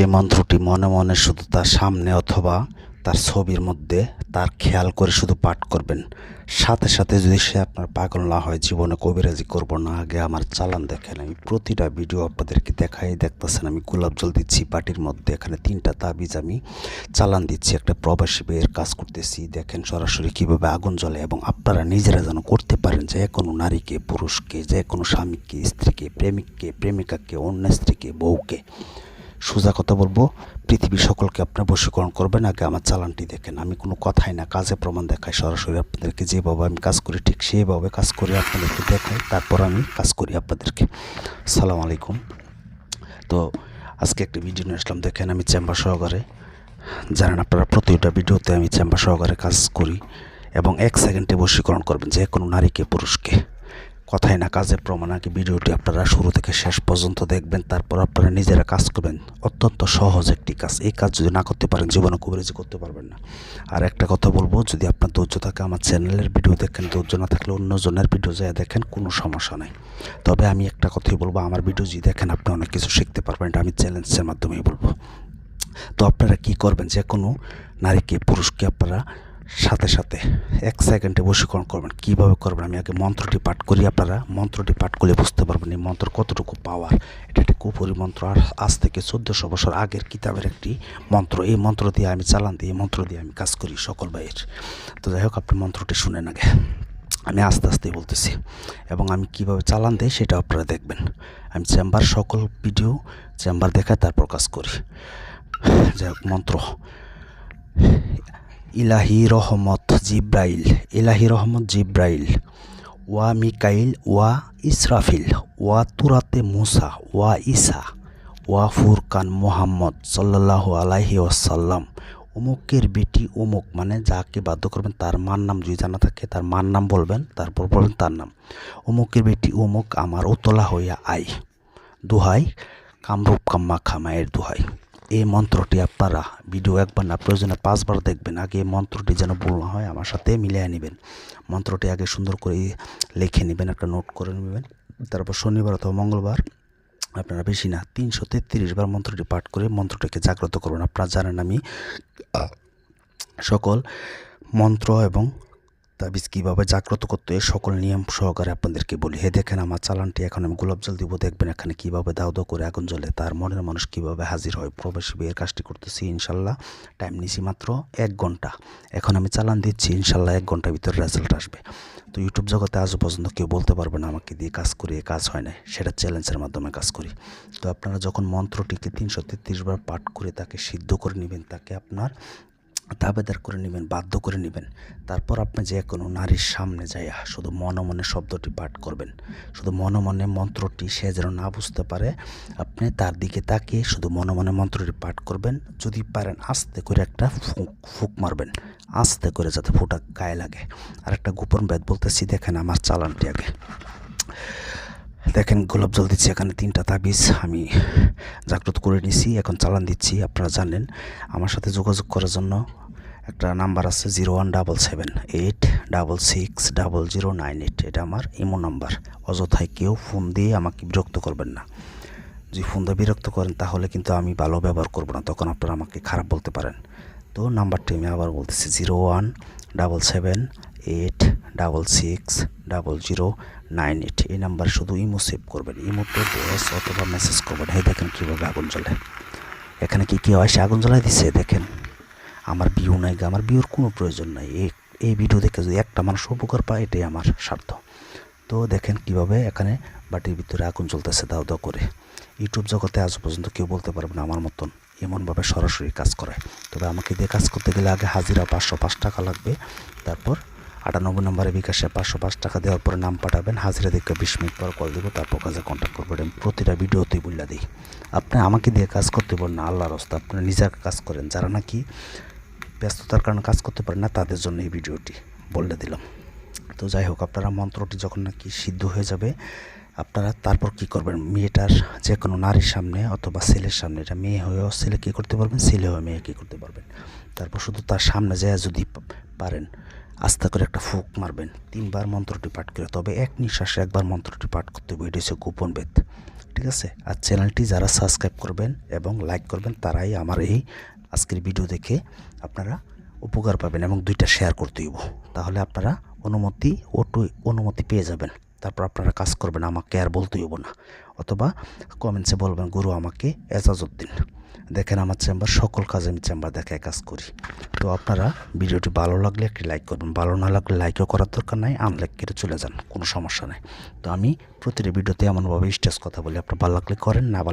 এই মন্ত্রটি মনে মনে শুধু তার সামনে অথবা তার ছবির মধ্যে তার খেয়াল করে শুধু পাঠ করবেন। সাথে সাথে যদি সে আপনার পাগল না হয়, জীবনে কবিরাজি করব না, আগে আমার চালান দেখেন। আমি প্রতিটা ভিডিও আপনাদেরকে দেখাই, দেখতেছেন, আমি গোলাপ জল দিচ্ছি পাটির মধ্যে এখানে তিনটা তাবিজ আমি চালান দিচ্ছি, একটা প্রবাসী বেয়ের কাজ করতেছি। দেখেন সরাসরি কীভাবে আগুন জ্বলে এবং আপনারা নিজেরা যেন করতে পারেন, যে কোনো নারীকে, পুরুষকে, যে কোনো স্বামীকে, স্ত্রীকে, প্রেমিককে, প্রেমিকাকে, অন্য স্ত্রীকে, বউকে। সোজা কথা বলব, পৃথিবীর সকলকে আপনার বশীকরণ করবেন, আগে আমার চালানটি দেখেন। আমি কোনো কথাই না, কাজে প্রমাণ দেখাই, সরাসরি আপনাদেরকে যেভাবে আমি কাজ করি, ঠিক সেইভাবে কাজ করি, আপনাদেরকে দেখাই, তারপর আমি কাজ করি আপনাদেরকে। সালাম আলাইকুম। তো আজকে একটা ভিডিও নিয়ে আসলাম, দেখেন আমি চেম্বার সহকারে, জানেন আপনারা, প্রতিটা ভিডিওতে আমি চেম্বার সহকারে কাজ করি এবং এক সেকেন্ডে বশীকরণ করবেন, যে কোনো নারীকে পুরুষকে। কথাই না, কাজের প্রমাণ আগে ভিডিওটি আপনারা শুরু থেকে শেষ পর্যন্ত দেখবেন, তারপর আপনারা নিজেরা কাজ করবেন। অত্যন্ত সহজ একটি কাজ। এই কাজ যদি না করতে পারেন, জীবনে কবিরাজি করতে পারবেন না। আর একটা কথা বলব, যদি আপনার ধৈর্য থাকে আমার চ্যানেলের ভিডিও দেখেন, ধৈর্য না থাকলে অন্যজনের ভিডিও যায় দেখেন, কোনো সমস্যা নেই। তবে আমি একটা কথাই বলব, আমার ভিডিও যদি দেখেন, আপনি অনেক কিছু শিখতে পারবেন, এটা আমি চ্যালেঞ্জের মাধ্যমেই বলব। তো আপনারা কি করবেন? যে কোনো নারীকে, পুরুষকে আপনারা সাথে সাথে এক সেকেন্ডে বশীকরণ করবেন। কীভাবে করবেন? আমি আগে মন্ত্রটি পাঠ করি আপনারা। মন্ত্রটি পাঠ করলে বুঝতে পারবেন এই মন্ত্র কতটুকু পাওয়ার এটা একটি কুপুরি মন্ত্র আর আজ থেকে চোদ্দোশো বছর আগের কিতাবের একটি মন্ত্র। এই মন্ত্র দিয়ে আমি চালান দিই এই মন্ত্র দিয়ে আমি কাজ করি সকল ভাইয়ের। তো যাই হোক, আপনি মন্ত্রটি শুনেন আগে। আমি আস্তে আস্তে বলতেছি। এবং আমি কীভাবে চালান দিই সেটা আপনারা দেখবেন। আমি চেম্বার সকল ভিডিও চেম্বার দেখায় তারপর কাজ করি। যাই হোক, মন্ত্র। ইলাহি রহমত জিব্রাইল, ইলাহি রহমত জিব্রাইল। ওয়া মিকাইল, ওয়া ইসরাফিল, ওয়া তুরাতে মুসা, ওয়া ইসা ওয়া ফুরকান মোহাম্মদ সাল্লাল্লাহু আলাহি ওয়াসাল্লাম। অমুকের বেটি অমুক মানে যাকে বাধ্য করবেন তার মার নাম যদি জানা থাকে, তার মার নাম বলবেন, তারপর বলবেন তার নাম। অমুকের বেটি অমুক আমার উতলা হইয়া আই দুহাই, কামরূপ কাম্মা খামায়ের দুহাই। এই মন্ত্রটি আপনারা ভিডিও একবার না প্রয়োজনে পাঁচবার দেখবেন। আগে এই মন্ত্রটি যেন ভুল না হয়, আমার সাথে মিলিয়ে নেবেন। মন্ত্রটি আগে সুন্দর করে লিখে নেবেন, একটা নোট করে নেবেন। তারপর শনিবার অথবা মঙ্গলবার আপনারা বেশি না, তিনশো তেত্রিশ বার মন্ত্রটি পাঠ করে মন্ত্রটিকে জাগ্রত করবেন। আপনারা জানেন আমি সকল মন্ত্র এবং তাবিজ কীভাবে জাগ্রত করতে হয়, সকল নিয়ম সহকারে আপনাদেরকে বলি। হে, দেখেন আমার চালানটি এখন আমি গোলাপ জল দিব, দেখবেন এখানে কীভাবে দাও করে আগুন জ্বলে, তার মনের মানুষ কীভাবে হাজির হয়। প্রবাসী বিয়ের কাজটি করতেছি, ইনশাল্লাহ। টাইম নিছি মাত্র এক ঘণ্টা। এখন আমি চালান দিচ্ছি, ইনশাল্লাহ এক ঘণ্টার ভিতরে রেজাল্ট আসবে। তো ইউটিউব জগতে আজও পর্যন্ত কেউ বলতে পারবে না, আমাকে দিয়ে কাজ করি কাজ হয় না সেটা চ্যালেঞ্জের মাধ্যমে কাজ করি। তো আপনারা যখন মন্ত্রটিকে তিনশো তেত্রিশ বার পাঠ করে তাকে সিদ্ধ করে নেবেন, তাকে আপনার দাবেদার করে নেবেন, বাধ্য করে নেবেন। তারপর আপনি যে কোনো নারীর সামনে যাইয়া শুধু মনে মনে শব্দটি পাঠ করবেন। শুধু মনে মনে মন্ত্রটি সে যেন না বুঝতে পারে, আপনি তার দিকে তাকিয়ে শুধু মনে মনে মন্ত্রটি পাঠ করবেন। যদি পারেন আস্তে করে একটা ফুঁক ফুঁক মারবেন, আস্তে করে যাতে ফুটা গায়ে লাগে। আর একটা গোপন বেদ বলতেছি, দেখেন আমার চালানটি আগে। দেখেন, গোলাপ জল দিচ্ছি, এখানে তিনটা তাবিজ আমি জাগ্রত করে নিছি, এখন চালান দিচ্ছি, আপনারা জানেন। আমার সাথে যোগাযোগ করার জন্য একটা নাম্বার আছে zero one double seven eight double six double zero nine eight, এটা আমার ইমো নাম্বার। অযথায় কেউ ফোন দিয়ে আমাকে বিরক্ত করবেন না। যদি ফোন দিয়ে বিরক্ত করেন, তাহলে কিন্তু আমি ভালো ব্যবহার করব না, তখন আপনারা আমাকে খারাপ বলতে পারেন। তো নাম্বারটি আমি আবার বলতেছি, zero one double seven eight double six double zero nine eight এই নাম্বার শুধু ইমো সেভ করবেন ইমোতে ভয়েস অথবা মেসেজ করবেন। এই দেখেন কীভাবে আগুন জ্বলে। এখানে কি কেউ এসে আগুন জ্বলাই দিচ্ছে দেখেন। আমার বিউ নাই আমার বিউর কোনো প্রয়োজন নাই। এই এই ভিডিও দেখে যদি একটা মানুষ উপকার পায়, এটাই আমার স্বার্থ। তো দেখেন কীভাবে এখানে বাটির ভিতরে আগুন জ্বলতেছে, দাও দাও করে। ইউটিউব জগতে আজ পর্যন্ত কেউ বলতে পারবে না আমার মতন এমনভাবে সরাসরি কাজ করে তবে আমাকে দিয়ে কাজ করতে গেলে আগে হাজিরা পাঁচশো পাঁচ টাকা লাগবে, তারপর আটানব্বই নম্বরে বিকাশে পাঁচশো পাঁচ টাকা দেওয়ার পরে নাম পাঠাবেন। হাজিরা দেখে বিশ মিনিট পর কল দেবো, তারপর কাজে কন্ট্যাক্ট করবেন। প্রতিটা ভিডিওতেই বললা দিই। আপনি আমাকে দিয়ে কাজ করতে পারেন না, আল্লাহর রাস্তা। আপনি নিজের কাজ করেন। যারা নাকি ব্যস্ততার কারণে কাজ করতে পারেন না, তাদের জন্য এই ভিডিওটি বলে দিলাম। তো যাই হোক, আপনারা মন্ত্রটি যখন নাকি সিদ্ধ হয়ে যাবে, আপনারা তারপর কি করবেন? মেয়েটার যে কোনো নারীর সামনে অথবা ছেলের সামনে, এটা মেয়ে হয়েও ছেলে কী করতে পারবেন? ছেলে হয়ে মেয়ে কী করতে পারবেন? তারপর শুধু তার সামনে যায় যদি পারেন। আস্তে করে একটা ফুক মারবেন। তিনবার মন্ত্রটি পাঠ করে, তবে এক নিঃশ্বাসে একবার মন্ত্রটি পাঠ করতে হবে। এটা হচ্ছে গোপন বেদ, ঠিক আছে? আর চ্যানেলটি যারা সাবস্ক্রাইব করবেন এবং লাইক করবেন, তারাই আমার এই আজকের ভিডিও দেখে আপনারা উপকার পাবেন এবং দুইটা শেয়ার করতে হইব। তাহলে আপনারা অনুমতি ওটু অনুমতি পেয়ে যাবেন। তারপর আপনারা কাজ করবেন, আমাকে আর বলতে হইব না। অথবা কমেন্টসে বলবেন, গুরু, আমাকে এজাজত দিন। দেখেন আমার চেম্বার, সকল কাজে আমি চেম্বার দেখায় কাজ করি। তো আপনারা ভিডিওটি ভালো লাগলে একটি লাইক করবেন, ভালো না লাগলে লাইকও করার দরকার নাই আনলাইক কেটে চলে যান, কোনো সমস্যা নেই। তো আমি প্রতিটি ভিডিওতে এমনভাবে স্টেজ কথা বলি, আপনার ভালো লাগলে করেন, না ভালো